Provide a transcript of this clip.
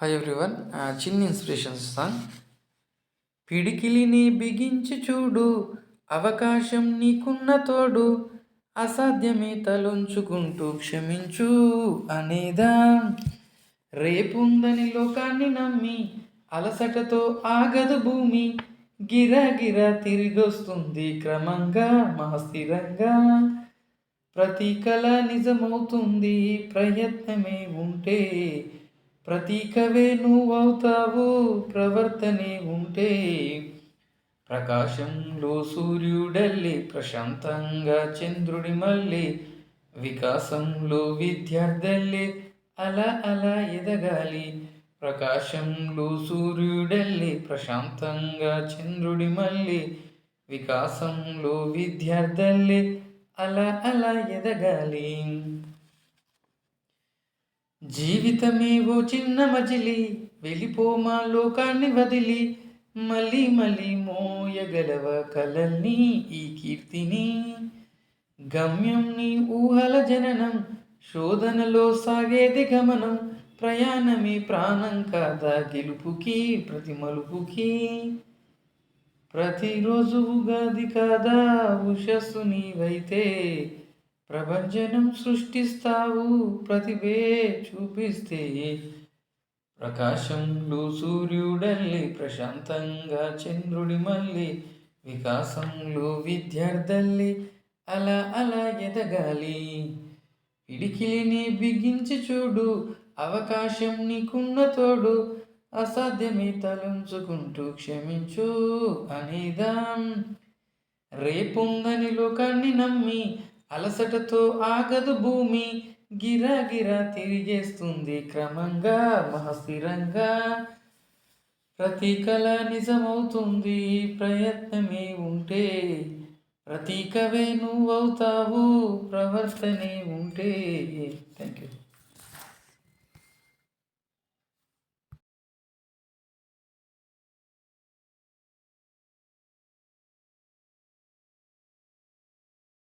Hi everyone చిన్న inspiration song పిడికిలిని బిగించి చూడు అవకాశం నీకున్న తోడు అసాధ్యమే తలుంచుకుంటూ క్షమించు అనేదా? రేపుందని లోకాన్ని నమ్మి అలసటతో ఆగదు భూమి గిరా తిరిగొస్తుంది క్రమంగా మహస్థిరంగా. ప్రతి కళ నిజమవుతుంది ప్రయత్నమే ఉంటే ప్రతీకవే నువ్వవుతావు ప్రవర్తనే ఉంటే. ప్రకాశంలో సూర్యుడల్లి ప్రశాంతంగా చంద్రుడి మళ్ళీ. వికాసంలో విద్యార్థల్లి అలా అలా ఎదగాలి. ప్రకాశంలో సూర్యుడల్లి ప్రశాంతంగా చంద్రుడి మళ్ళీ. వికాసంలో విద్యార్థల్లి అలా అలా ఎదగాలి. జీవితమే ఓ చిన్న మజిలి వెళ్ళిపోమా లోకాన్ని వదిలి. మళ్ళీ మళ్ళీ మోయగలవ కలల్ని ఈ కీర్తిని. గమ్యం నీ ఊహల జననం శోధనలో సాగేది గమనం. ప్రయాణమే ప్రాణం కాదా గెలుపుకి ప్రతి మలుపుకి. ప్రతిరోజు ఉగాది కాదా ఉషస్సు నీవైతే. ప్రభంజనం సృష్టిస్తావు ప్రతిభే చూపిస్తే. ప్రకాశంలో సూర్యుడల్లి ప్రశాంతంగా చంద్రుడి మళ్ళీ వికాసంలో విద్యార్థల్లి అలా అలా ఎదగాలి. పిడికిలిని బిగించి చూడు అవకాశం నీకున్న తోడు. అసాధ్యమే తలంచుకుంటూ క్షమించు అనేదాం రేపుందని లోకాన్ని నమ్మి అలసటతో ఆగదు భూమి. గిరా తిరిగేస్తుంది క్రమంగా మహస్థిరంగా. ప్రతి కళ నిజమవుతుంది ప్రయత్నమే ఉంటే. ప్రతీకవే నువ్వవుతావు ప్రవర్తనే ఉంటే. Thank you